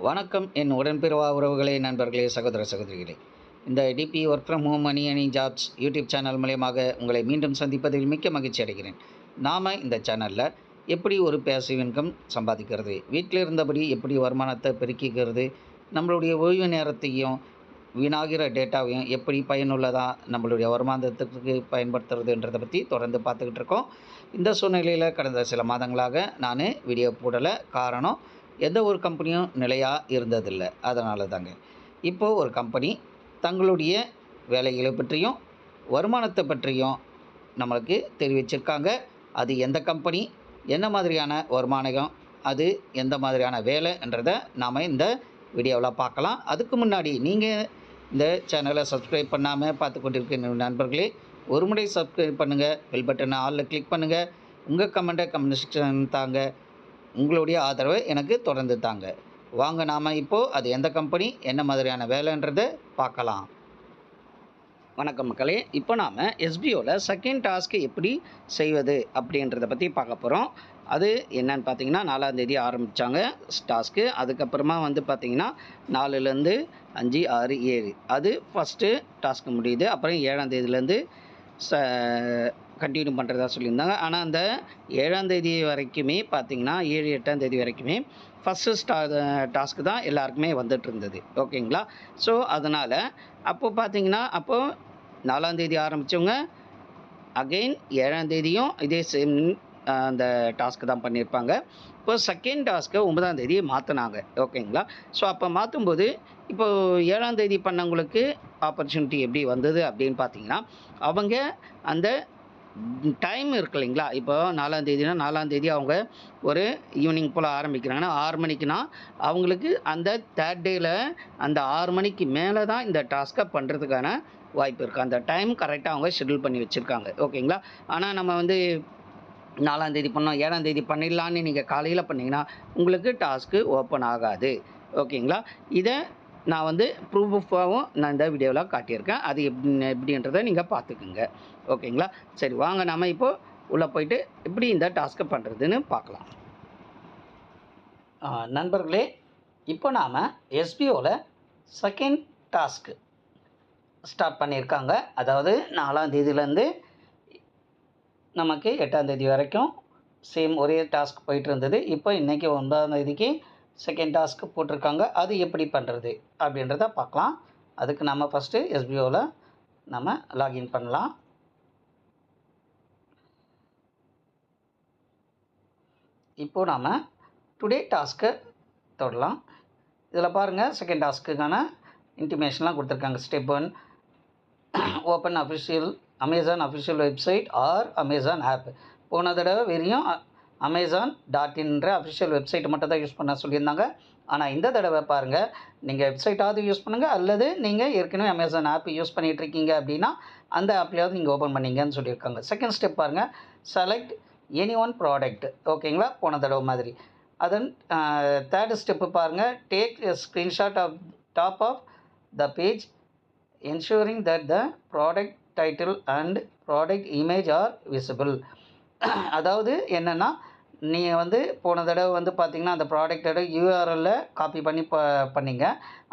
வணக்கம். என் உடன்பிறவா உறவுகளே நண்பர்களே சகோதர சகோதரிகளே. இந்த டிபி ஒர்க் ஃப்ரம் ஹோம் மணி அணி ஜாப்ஸ் யூடியூப் சேனல் மூலயமாக உங்களை மீண்டும் சந்திப்பதில் மிக்க மகிழ்ச்சி அடைகிறேன். நாம் இந்த சேனலில் எப்படி ஒரு பேசிவ் இன்கம் சம்பாதிக்கிறது வீட்டில் இருந்தபடி எப்படி வருமானத்தை பெருக்கிக்கிறது நம்மளுடைய ஓய்வு நேரத்தையும் வீணாகிற டேட்டாவையும் எப்படி பயனுள்ளதாக நம்மளுடைய வருமானத்துக்கு பயன்படுத்துறதுன்றதை பற்றி தொடர்ந்து பார்த்துக்கிட்டு இருக்கோம். இந்த சூழ்நிலையில் கடந்த சில மாதங்களாக நான் வீடியோ போடலை. காரணம் எந்த ஒரு கம்பெனியும் நிலையாக இருந்ததில்லை. அதனால தாங்க இப்போது ஒரு கம்பெனி தங்களுடைய வேலைகளை பற்றியும் வருமானத்தை பற்றியும் நம்மளுக்கு தெரிவிச்சிருக்காங்க. அது எந்த கம்பெனி என்ன மாதிரியான வருமானம் அது எந்த மாதிரியான வேலைன்றதை நாம் இந்த வீடியோவில் பார்க்கலாம். அதுக்கு முன்னாடி நீங்கள் இந்த சேனலை சப்ஸ்கிரைப் பண்ணாமல் பார்த்து கொண்டிருக்கிற நண்பர்களே ஒரு முறை சப்ஸ்கிரைப் பண்ணுங்கள் பெல் பட்டனை ஆலில் கிளிக் பண்ணுங்கள் உங்கள் கமெண்ட்டை கமெண்ட் செக்ஷன் தாங்க உங்களுடைய ஆதரவை எனக்கு தொடர்ந்து தாங்க. வாங்க நாம் இப்போது அது எந்த கம்பெனி என்ன மாதிரியான வேலைன்றதை பார்க்கலாம். வணக்கம் மக்களே. இப்போ நாம் எஸ்பிஓவில் செகண்ட் டாஸ்க்கு எப்படி செய்வது அப்படின்றத பற்றி பார்க்க போகிறோம் அது என்னன்னு பார்த்தீங்கன்னா நாலாந்தேதி ஆரம்பித்தாங்க டாஸ்க்கு அதுக்கப்புறமா வந்து பார்த்திங்கன்னா நாலுலேருந்து அஞ்சு ஆறு ஏழு. அது ஃபஸ்ட்டு டாஸ்க்கு முடியுது. அப்புறம் ஏழாந்தேதியிலேருந்து ச கண்டினியூ பண்ணுறதா சொல்லியிருந்தாங்க. ஆனால் அந்த ஏழாம் தேதி வரைக்குமே பார்த்திங்கன்னா ஏழு எட்டாம் தேதி வரைக்குமே ஃபஸ்ட்டு ஸ்டா டாஸ்க்கு தான் எல்லாருக்குமே வந்துட்டு இருந்தது ஓகேங்களா? ஸோ அதனால் அப்போ பார்த்தீங்கன்னா அப்போது நாலாம் தேதி ஆரம்பித்தவங்க அகெயின் ஏழாம் தேதியும் இதே சேம் அந்த டாஸ்க்கு தான் பண்ணியிருப்பாங்க. இப்போ செகண்ட் டாஸ்க்கை ஒன்பதாம் தேதி மாற்றினாங்க ஓகேங்களா? ஸோ அப்போ மாற்றும்போது இப்போது ஏழாம் தேதி பண்ணவங்களுக்கு ஆப்பர்ச்சுனிட்டி எப்படி வந்தது அப்படின்னு பார்த்தீங்கன்னா அவங்க அந்த டைம் இருக்கு இல்லைங்களா? இப்போ நாலாம் தேதினா நாலாம் தேதி அவங்க ஒரு ஈவினிங் போல் ஆரம்பிக்கிறாங்கன்னா ஆறு மணிக்குனா அவங்களுக்கு அந்த தேர்ட் டேயில் அந்த ஆறு மணிக்கு மேலே தான் இந்த டாஸ்க்கை பண்ணுறதுக்கான வாய்ப்பு இருக்குது அந்த டைம் கரெக்டாக அவங்க ஷெடியூல் பண்ணி வச்சுருக்காங்க. ஓகேங்களா ஆனால் நம்ம வந்து நாலாம் தேதி பண்ணோம் ஏழாம் தேதி பண்ணிடலான்னு நீங்கள் காலையில் பண்ணிங்கன்னா உங்களுக்கு டாஸ்க்கு ஓப்பன் ஆகாது. ஓகேங்களா இதை நான் வந்து ப்ரூஃபாகவும் நான் இந்த வீடியோவில் காட்டியிருக்கேன். அது எப்படி எப்படின்றத நீங்கள் பார்த்துக்குங்க. ஓகேங்களா? சரி வாங்க. நம்ம இப்போது உள்ளே போயிட்டு எப்படி இந்த டாஸ்க்கை பண்ணுறதுன்னு பார்க்கலாம். நண்பர்களே இப்போ நாம் எஸ்பிஓவில் செகண்ட் டாஸ்க்கு ஸ்டார்ட் பண்ணியிருக்காங்க. அதாவது நாலாம் தேதியிலேருந்து நமக்கு எட்டாம் தேதி வரைக்கும் சேம் ஒரே டாஸ்க் போயிட்டு இருந்தது. இப்போ இன்றைக்கி ஒன்பதாம் தேதிக்கு செகண்ட் டாஸ்க்கு போட்டிருக்காங்க. அது எப்படி பண்ணுறது அப்படின்றத பார்க்கலாம். அதுக்கு நம்ம ஃபஸ்ட்டு எஸ்பிஓவில் நம்ம லாகின் பண்ணலாம். இப்போது நாம் டுடே டாஸ்க்கை தொடலாம். இதில் பாருங்கள் செகண்ட் டாஸ்க்குக்கான இன்டிமேஷன்லாம் கொடுத்துருக்காங்க. Step one open official Amazon official website or Amazon app போன தடவை வெறியும் அமேசான் டாட் இன்ற அஃபிஷியல் வெப்சைட் மட்டும் தான் யூஸ் பண்ண சொல்லியிருந்தாங்க. ஆனால் இந்த தடவை பாருங்கள் நீங்கள் வெப்சைட்டாவது யூஸ் பண்ணுங்கள் அல்லது நீங்கள் ஏற்கனவே அமேசான் ஆப் யூஸ் பண்ணிகிட்டு இருக்கீங்க அப்படின்னா அந்த ஆப்லேயாவது நீங்கள் ஓப்பன் பண்ணிங்கன்னு சொல்லியிருக்காங்க. செகண்ட் ஸ்டெப் பாருங்கள் செலக்ட் எனி ஒன் ப்ராடக்ட் ஓகேங்களா போன தடவை மாதிரி. அதன் தேர்ட் ஸ்டெப்பு பாருங்கள் take screenshot of top of the page ensuring that the product title and product image are visible அதாவது என்னென்னா நீங்கள் வந்து போன தடவை வந்து பார்த்தீங்கன்னா அந்த ப்ராடக்டோட யூஆர்எல்ல காப்பி பண்ணி ப பண்ணிங்க.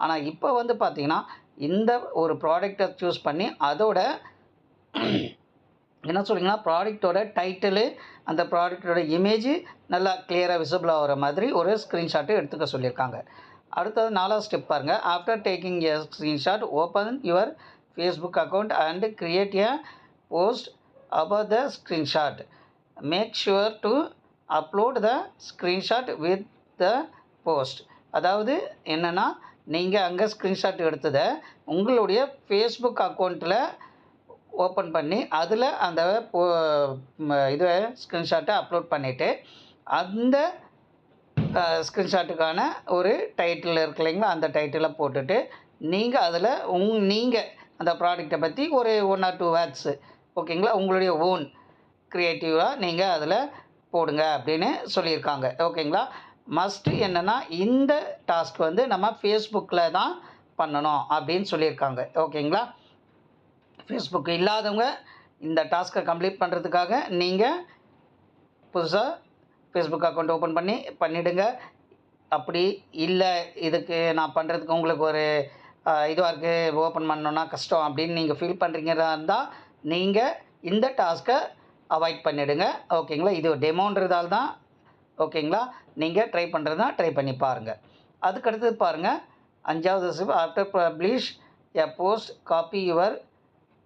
ஆனால் இப்போ வந்து பார்த்தீங்கன்னா இந்த ஒரு ப்ராடக்டை சூஸ் பண்ணி அதோட என்ன சொல்றீங்கன்னா ப்ராடக்டோட டைட்டிலு அந்த ப்ராடக்டோட இமேஜ் நல்லா கிளியராக விசிபிள் ஆகிற மாதிரி ஒரு ஸ்க்ரீன்ஷாட்டு எடுத்துக்க சொல்லியிருக்காங்க. அடுத்தது நாலாவது ஸ்டெப் பாருங்கள் after taking a screenshot open your Facebook account and create a post above the screenshot make sure to upload the screenshot with the post அதாவது என்னென்னா நீங்கள் அங்கே ஸ்க்ரீன்ஷாட் எடுத்ததை உங்களுடைய ஃபேஸ்புக் அக்கௌண்ட்டில் ஓப்பன் பண்ணி அதில் அந்த போ இதை ஸ்க்ரீன்ஷாட்டை அப்லோட் பண்ணிவிட்டு அந்த ஸ்க்ரீன்ஷாட்டுக்கான ஒரு டைட்டில் இருக்கு இல்லைங்களா அந்த டைட்டிலை போட்டுட்டு நீங்கள் அதில் உங் நீங்கள் அந்த ப்ராடக்ட்டை பற்றி ஒரு ஒன் ஆர் டூ வேர்ட்ஸு ஓகேங்களா உங்களுடைய ஓன் க்ரியேட்டிவாக நீங்கள் அதில் போடுங்க அப்படின்னு சொல்லியிருக்காங்க. ஓகேங்களா? மஸ்ட்டு என்னென்னா இந்த டாஸ்க் வந்து நம்ம ஃபேஸ்புக்கில் தான் பண்ணணும் அப்படின்னு சொல்லியிருக்காங்க. ஓகேங்களா? ஃபேஸ்புக் இல்லாதவங்க இந்த டாஸ்க்கை கம்ப்ளீட் பண்ணுறதுக்காக நீங்கள் புதுசாக ஃபேஸ்புக் அக்கௌண்ட் ஓப்பன் பண்ணி பண்ணிவிடுங்க அப்படி இல்லை இதுக்கு நான் பண்ணுறதுக்கு உங்களுக்கு ஒரு இதுவாக இருக்குது ஓப்பன் பண்ணணுன்னா கஷ்டம் அப்படின்னு நீங்கள் ஃபீல் பண்ணுறீங்கிறதா இருந்தால் நீங்கள் இந்த டாஸ்க்கை அவாய்ட் பண்ணிவிடுங்க ஓகேங்களா? இது டெமோன்றதால் தான் ஓகேங்களா? நீங்கள் ட்ரை பண்ணுறது தான் ட்ரை பண்ணி பாருங்கள் அதுக்கடுத்து பாருங்கள் அஞ்சாவது step after publish a post copy your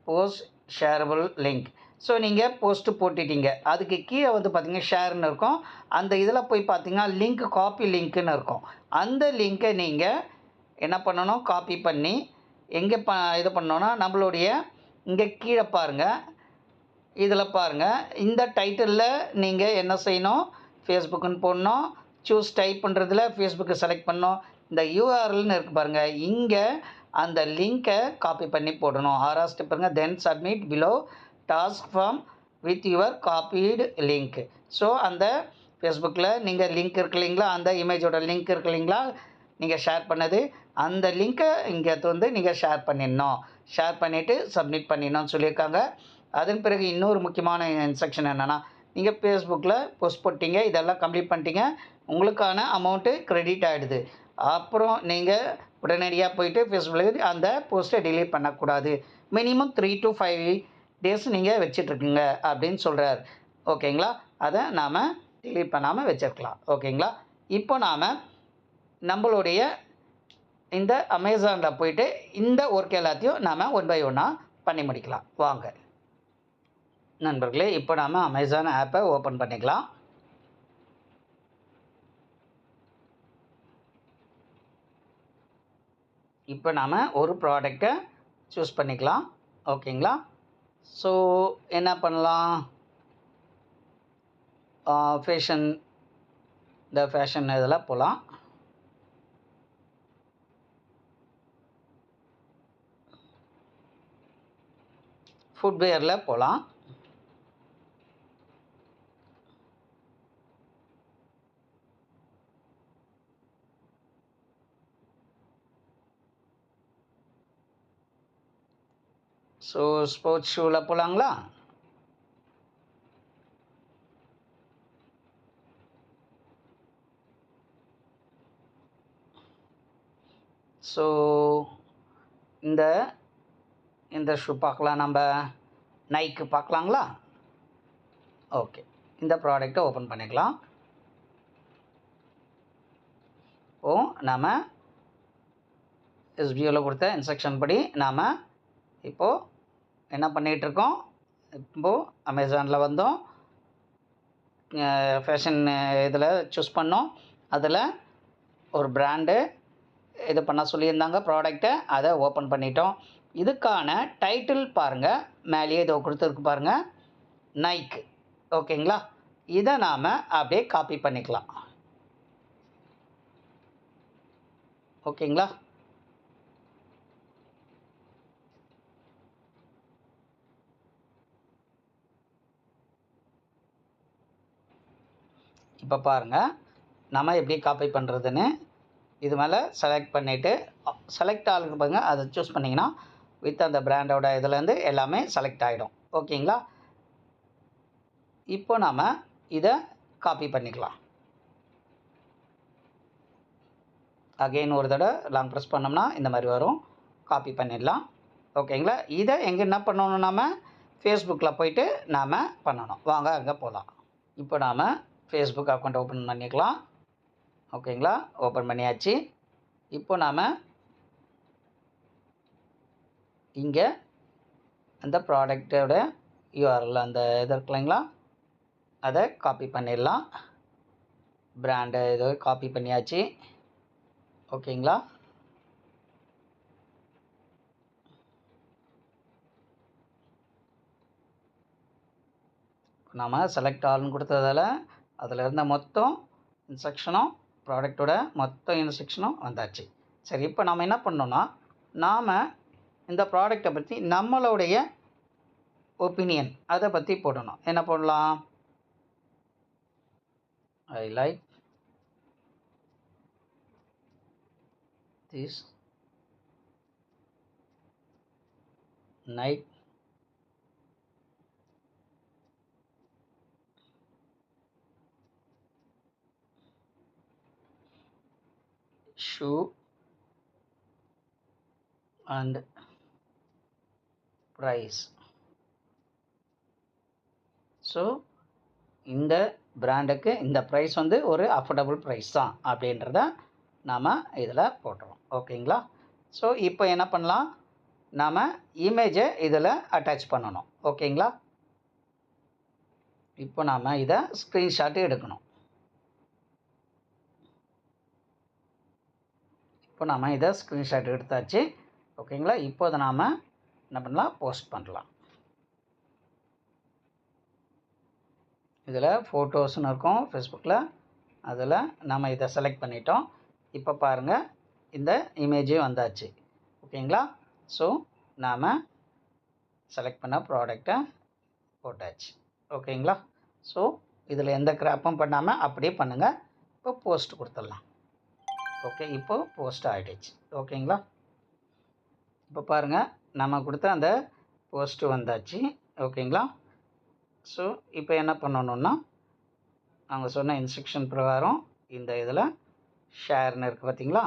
post shareable link so நீங்கள் போஸ்ட்டு போட்டுட்டீங்க. அதுக்கு கீழே வந்து பார்த்தீங்கன்னா ஷேர்னு இருக்கும். அந்த இதில் போய் பார்த்தீங்கன்னா லிங்க் காப்பி லிங்க்குன்னு இருக்கும். அந்த லிங்க்கை நீங்கள் என்ன பண்ணணும்? காப்பி பண்ணி எங்கே ப இது பண்ணோன்னா நம்மளுடைய இங்கே கீழே பாருங்கள் இதில் பாருங்கள் இந்த டைட்டிலில் நீங்கள் என்ன செய்யணும்? ஃபேஸ்புக்குன்னு போடணும். சூஸ் டைப் பண்ணுறதுல ஃபேஸ்புக்கு செலக்ட் பண்ணணும். இந்த யூஆர்எல்னு இருக்குது பாருங்கள் இங்கே அந்த லிங்க்கை காப்பி பண்ணி போடணும். ஆறாவது ஸ்டெப் பாருங்கள் then submit below task form with your copied link so அந்த ஃபேஸ்புக்கில் நீங்கள் லிங்க் இருக்கு இல்லைங்களா? அந்த இமேஜோட லிங்க் இருக்கு இல்லைங்களா? நீங்கள் ஷேர் பண்ணது அந்த லிங்க்கை இங்கே வந்து நீங்கள் ஷேர் பண்ணிடணும். ஷேர் பண்ணிவிட்டு சப்மிட் பண்ணிடணும்னு சொல்லியிருக்காங்க. அதன் பிறகு இன்னொரு முக்கியமான இன்ஸ்ட்ரக்ஷன் என்னென்னா நீங்கள் ஃபேஸ்புக்கில் போஸ்ட் போட்டிங்க இதெல்லாம் கம்ப்ளீட் பண்ணிட்டீங்க உங்களுக்கான அமௌண்ட்டு க்ரெடிட் ஆகிடுது அப்புறம் நீங்கள் உடனடியாக போயிட்டு ஃபேஸ்புக்கில் அந்த போஸ்ட்டை டிலீட் பண்ணக்கூடாது. Minimum three to five days நீங்கள் வச்சிட்ருக்குங்க அப்படின்னு சொல்கிறார் ஓகேங்களா? அதை நாம் டிலீட் பண்ணாமல் வச்சிருக்கலாம். ஓகேங்களா? இப்போ நாம் நம்மளுடைய இந்த அமேசானில் போயிட்டு இந்த ஒர்க் எல்லாத்தையும் நாம் ஒன் பை ஒன்னாக பண்ணி முடிக்கலாம். வாங்க. நண்பர்களே இப்போ நாம் அமேசான் ஆப்பை ஓப்பன் பண்ணிக்கலாம். இப்போ நாம் ஒரு ப்ராடக்டை சூஸ் பண்ணிக்கலாம். ஓகேங்களா ஸோ என்ன பண்ணலாம்? ஃபேஷன் இந்த ஃபேஷன் இதெல்லாம் போகலாம் ஃபுட்வேரில் போகலாம் ஸோ ஸ்போர்ட்ஸ் ஷூவில் போகலாங்களா ஸோ இந்த இந்த ஷூ பார்க்கலாம் நம்ம. நைக்கு பார்க்கலாங்களா? ஓகே இந்த ப்ராடக்ட்டை ஓப்பன் பண்ணிக்கலாம். ஓ நாம் எஸ்பிஓவில் கொடுத்த இன்ஸ்ட்ரக்ஷன் படி நாம் இப்போது என்ன பண்ணிகிட்ருக்கோம்? இப்போது அமேசானில் வந்தோம். ஃபேஷன் இதில் சூஸ் பண்ணோம். அதில் ஒரு பிராண்டு இது பண்ண சொல்லியிருந்தாங்க ப்ராடக்டை அதை ஓப்பன் பண்ணிட்டோம். இதுக்கான டைட்டில் பாருங்கள் மேலேயே இதை கொடுத்துருக்கு பாருங்கள் நைக் ஓகேங்களா? இதை நாம் அப்படியே காப்பி பண்ணிக்கலாம். ஓகேங்களா? இப்போ பாருங்கள் நம்ம எப்படி காப்பி பண்ணுறதுன்னு இது மேலே செலக்ட் பண்ணிவிட்டு செலக்ட் ஆளுக்கு பாருங்க. அதை சூஸ் பண்ணிங்கன்னா வித் அந்த பிராண்டோட இதுலேருந்து எல்லாமே செலக்ட் ஆகிடும் ஓகேங்களா? இப்போ நாம் இதை காப்பி பண்ணிக்கலாம். அகெயின் ஒரு தடவை லாங் ப்ரெஸ் பண்ணோம்னா இந்த மாதிரி வரும். காப்பி பண்ணிடலாம். ஓகேங்களா? இதை எங்கே என்ன பண்ணணும் நாம்? ஃபேஸ்புக்கில் போயிட்டு நாம் பண்ணணும். வாங்க அங்கே போகலாம் இப்போ நாம் ஃபேஸ்புக் அக்கௌண்ட் ஓப்பன் பண்ணிக்கலாம். ஓகேங்களா ஓப்பன் பண்ணியாச்சு. இப்போ நாம் இங்கே அந்த ப்ராடக்டோட யூஆர்எல் அந்த இது இருக்கு இல்லைங்களா? அதை காப்பி பண்ணிடலாம். பிராண்டை இது காப்பி பண்ணியாச்சு. ஓகேங்களா நாம் செலக்ட் ஆல்னு கொடுத்ததால அதில் இருந்த மொத்தம் இன்ஸ்ட்ரக்ஷனும் ப்ராடக்டோட மொத்த இன்ஸ்ட்ரக்ஷனும் வந்தாச்சு. சரி இப்போ நம்ம என்ன பண்ணோன்னா நாம் இந்த ப்ராடக்டை பற்றி நம்மளுடைய ஒப்பீனியன் அதை பற்றி போடணும். என்ன போடலாம்? I like this night shoe and price so இந்த பிராண்டுக்கு இந்த ப்ரைஸ் வந்து ஒரு அஃபோர்டபுள் ப்ரைஸ் தான் அப்படின்றத நாம் இதில் போட்டுறோம். ஓகேங்களா ஸோ இப்போ என்ன பண்ணலாம்? நாம் இமேஜை இதில் அட்டாச் பண்ணணும். ஓகேங்களா இப்போ நாம் இதை ஸ்க்ரீன்ஷாட்டு எடுக்கணும். இப்போ நாம் இதை ஸ்க்ரீன்ஷாட் எடுத்தாச்சு. ஓகேங்களா? இப்போ அதை நாம் என்ன பண்ணலாம்? போஸ்ட் பண்ணலாம். இதில் ஃபோட்டோஸ்னு இருக்கும் ஃபேஸ்புக்கில் அதில் நம்ம இதை செலக்ட் பண்ணிட்டோம். இப்போ பாருங்கள் இந்த இமேஜே வந்தாச்சு. ஓகேங்களா? ஸோ நாம் செலக்ட் பண்ண ப்ராடக்டை போட்டாச்சு. ஓகேங்களா? ஸோ இதில் எந்த கிராப்பும் பண்ணாமல் அப்படியே பண்ணுங்கள் இப்போ போஸ்ட் கொடுத்துடலாம். ஓகே இப்போ போஸ்ட் ஆகிடுச்சு ஓகேங்களா இப்போ பாருங்கள் நம்ம கொடுத்த அந்த போஸ்ட்டு வந்தாச்சு. ஓகேங்களா ஸோ இப்போ என்ன பண்ணணுன்னா அவங்க சொன்ன இன்ஸ்ட்ரக்ஷன் பிரகாரம் இந்த இதில் ஷேர்னு இருக்குது பார்த்தீங்களா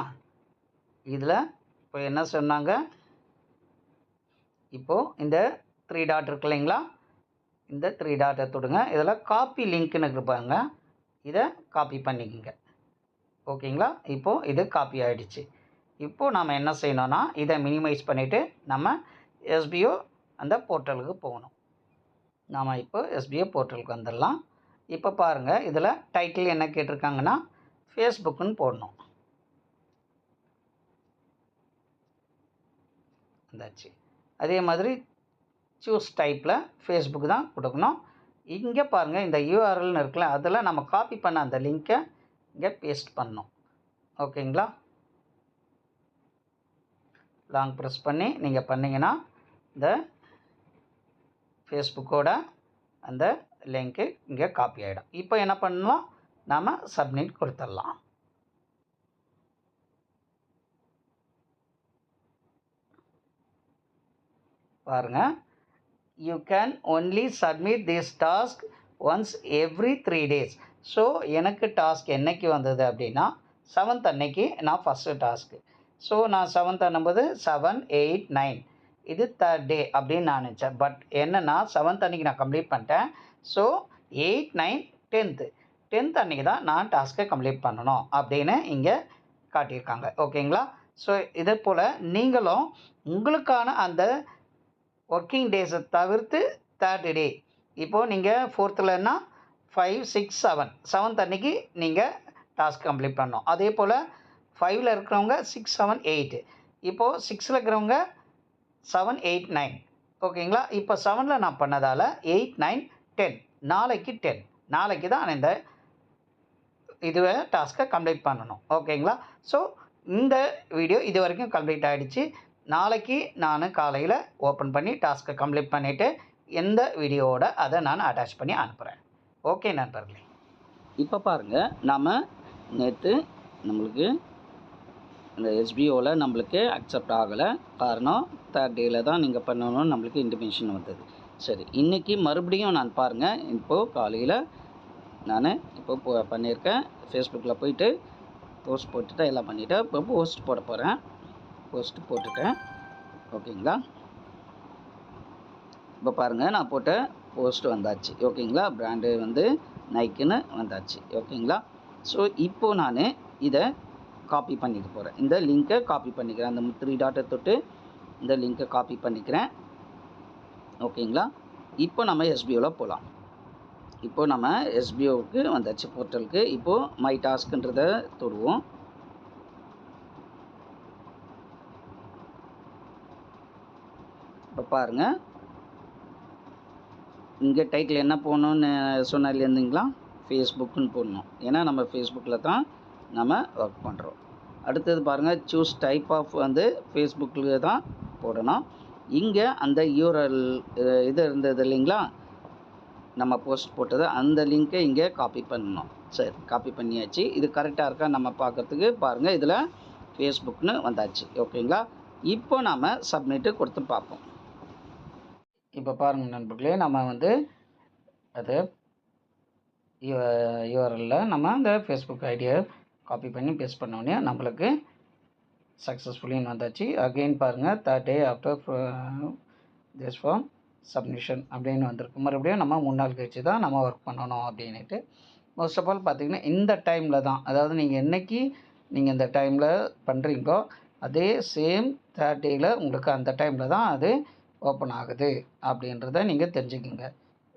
இதில் இப்போ என்ன சொன்னாங்க? இப்போது இந்த த்ரீ டாட் இருக்கு இல்லைங்களா? இந்த த்ரீ டாட்டை தொடுங்க. இதில் காப்பி லிங்க்னு இருப்பாங்க இதை காப்பி பண்ணிக்கோங்க. ஓகேங்களா? இப்போது இது காப்பி ஆகிடுச்சு இப்போது நாம் என்ன செய்யணும்னா இதை மினிமைஸ் பண்ணிவிட்டு நம்ம எஸ்பிஓ அந்த போர்ட்டலுக்கு போகணும். நாம் இப்போ எஸ்பிஓ போர்ட்டலுக்கு வந்துடலாம். இப்போ பாருங்கள் இதில் டைட்டில் என்ன கேட்டிருக்காங்கன்னா ஃபேஸ்புக்குன்னு போடணும். வந்தாச்சு. அதே மாதிரி சூஸ் டைப்பில் ஃபேஸ்புக் தான் கொடுக்கணும். இங்கே பாருங்கள் இந்த யூஆர்எல்னு இருக்குல்ல அதில் நம்ம காப்பி பண்ண அந்த லிங்க்கை இங்கே பேஸ்ட் பண்ணும். ஓகேங்களா? லாங் ப்ரெஸ் பண்ணி நீங்கள் பண்ணிங்கன்னா இந்த ஃபேஸ்புக்கோட அந்த லிங்க்கு இங்கே காப்பி ஆகிடும் இப்போ என்ன பண்ணலாம்? நாம் சப்மிட் கொடுத்துடலாம். பாருங்கள் you can only submit this task once every three days so எனக்கு டாஸ்க் என்னைக்கு வந்தது அப்படின்னா செவன்த் அன்னைக்கு நான் ஃபஸ்ட்டு டாஸ்க்கு ஸோ நான் செவன்த் அண்ணும்போது செவன் எயிட் நைன் இது தேர்ட் டே அப்படின்னு நான் நினச்சேன். பட் என்னென்னா செவன்த் அன்னைக்கு நான் கம்ப்ளீட் பண்ணிட்டேன். So eight nine tenth tenth அன்றைக்கி தான் நான் டாஸ்க்கை கம்ப்ளீட் பண்ணணும் அப்படின்னு இங்கே காட்டியிருக்காங்க. ஓகேங்களா ஸோ இதே போல் நீங்களும் உங்களுக்கான அந்த ஒர்க்கிங் டேஸை தவிர்த்து தேர்ட் டே இப்போது நீங்கள் ஃபோர்த்துலன்னா ஃபைவ் சிக்ஸ் செவன் செவன்த் அன்னைக்கு நீங்கள் டாஸ்க் கம்ப்ளீட் பண்ணணும். அதே போல் ஃபைவ்ல இருக்கிறவங்க சிக்ஸ் செவன் எயிட்டு இப்போது சிக்ஸில் இருக்கிறவங்க செவன் எயிட் நைன் ஓகேங்களா இப்போ செவனில் நான் பண்ணதால் எயிட் நைன் டென் நாளைக்கு டென் நாளைக்கு தான் இந்த இதுவே டாஸ்க்கை கம்ப்ளீட் பண்ணணும். ஓகேங்களா ஸோ இந்த வீடியோ இது வரைக்கும் கம்ப்ளீட் ஆகிடுச்சு நாளைக்கு நான் காலையில் ஓப்பன் பண்ணி டாஸ்க்கை கம்ப்ளீட் பண்ணிவிட்டு எந்த வீடியோவோட அதை நான் அட்டாச் பண்ணி அனுப்புகிறேன் ஓகே நண்பர்களே. இப்போ பாருங்கள் நாம் நேற்று நம்மளுக்கு இந்த எஸ்பிஓவில் நம்மளுக்கு அக்செப்ட் ஆகலை. காரணம் தேர்ட் டேயில் தான் நீங்கள் பண்ணணும்னு நம்மளுக்கு இன்டிமேஷன் வந்தது. சரி இன்றைக்கி மறுபடியும் நான் பாருங்கள் இப்போது காலையில் நான் இப்போ போ பண்ணியிருக்கேன். ஃபேஸ்புக்கில் போயிட்டு போஸ்ட் போட்டுட்டு எல்லாம் பண்ணிவிட்டு இப்போ போஸ்ட் போட போகிறேன் போஸ்ட் போட்டுட்டேன். ஓகேங்களா? இப்போ பாருங்கள் நான் போட்ட போஸ்ட் வந்தாச்சு. ஓகேங்களா? பிராண்டு வந்து நைக்குன்னு வந்தாச்சு. ஓகேங்களா? ஸோ இப்போது நான் இதை காப்பி பண்ணிக்க போகிறேன் இந்த லிங்க்கை காப்பி பண்ணிக்கிறேன். அந்த த்ரீ டாட்டை தொட்டு இந்த லிங்க்கை காப்பி பண்ணிக்கிறேன். ஓகேங்களா? இப்போ நம்ம எஸ்பிஓவில் போகலாம் இப்போ நம்ம எஸ்பிஓவுக்கு வந்தாச்சு. போர்ட்டலுக்கு இப்போது மை டாஸ்க்குன்றத தொடுவோம். இப்போ பாருங்கள் இங்கே டைட்டில் என்ன போடணும்னு சொன்னால ஃபேஸ்புக்குன்னு போடணும். ஏன்னா நம்ம ஃபேஸ்புக்கில் தான் நம்ம ஒர்க் பண்ணுறோம் அடுத்தது பாருங்கள் சூஸ் டைப் ஆஃப் வந்து ஃபேஸ்புக்கில் தான் போடணும். இங்கே அந்த யூரல் இது இருந்தது இல்லைங்களா? நம்ம போஸ்ட் போட்டது அந்த லிங்க்கை இங்கே காப்பி பண்ணணும். சரி காப்பி பண்ணியாச்சு. இது கரெக்டாக இருக்கா? நம்ம பார்க்கறதுக்கு பாருங்கள் இதில் ஃபேஸ்புக்னு வந்தாச்சு. ஓகேங்களா இப்போ நாம் சப்மிட்டு கொடுத்து பார்ப்போம். இப்போ பாருங்கள் நண்பர்களே நம்ம வந்து அது யூஆர்எல்ல நம்ம அந்த ஃபேஸ்புக் ஐடியை காப்பி பண்ணி பேஸ்ட் பண்ண உடனே நம்மளுக்கு சக்ஸஸ்ஃபுல்லின்னு வந்தாச்சு. அகெயின் பாருங்கள் third day after this form submission அப்படின்னு வந்திருக்கு. மறுபடியும் நம்ம மூணு நாள் கழிச்சு தான் நம்ம ஒர்க் பண்ணணும் அப்படின்ட்டு மோஸ்ட் ஆஃப் ஆல் பார்த்தீங்கன்னா இந்த டைமில் தான். அதாவது நீங்கள் என்னைக்கு நீங்கள் இந்த டைமில் பண்ணுறீங்களோ அதே சேம் தேர்ட் டேயில் உங்களுக்கு அந்த டைமில் தான் அது ஓப்பன் ஆகுது அப்படின்றத நீங்கள் தெரிஞ்சுக்கிங்க.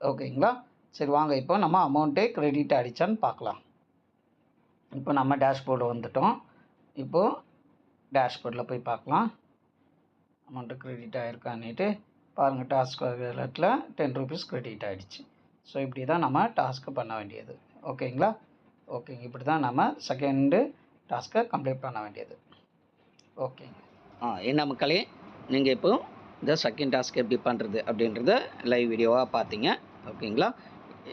ஓகேங்களா? சரி வாங்க. இப்போ நம்ம அமௌண்ட்டே க்ரெடிட் ஆகிடுச்சான்னு பார்க்கலாம். இப்போ நம்ம டேஷ்போர்டு வந்துட்டோம். இப்போது டேஷ்போர்டில் போய் பார்க்கலாம். அமௌண்ட்டு க்ரெடிட் ஆகிருக்கான்னுட்டு பாருங்கள் டாஸ்க் வேலட்டில் டென் ருபீஸ் க்ரெடிட் ஆகிடுச்சு ஸோ இப்படி தான் நம்ம டாஸ்க்கு பண்ண வேண்டியது. ஓகேங்களா? ஓகேங்க. இப்படி தான் நம்ம செகண்டு டாஸ்க்கை கம்ப்ளீட் பண்ண வேண்டியது. ஓகேங்க. ஆ என்ன மக்களே? நீங்கள் இப்போ இந்த செகண்ட் டாஸ்க் எப்படி பண்ணுறது அப்படின்றத லைவ் வீடியோவாக பார்த்தீங்க ஓகேங்களா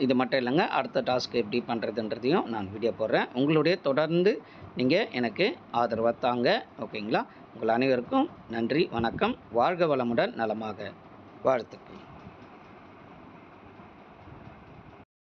இது மட்டும் இல்லைங்க அடுத்த டாஸ்க் எப்படி பண்ணுறதுன்றதையும் நான் வீடியோ போடுறேன். உங்களுடைய தொடர்ந்து நீங்கள் எனக்கு ஆதரவாக தாங்க. ஓகேங்களா உங்கள் அனைவருக்கும் நன்றி வணக்கம். வாழ்க வளமுடன் நலமாக. வாழ்த்துக்கள்.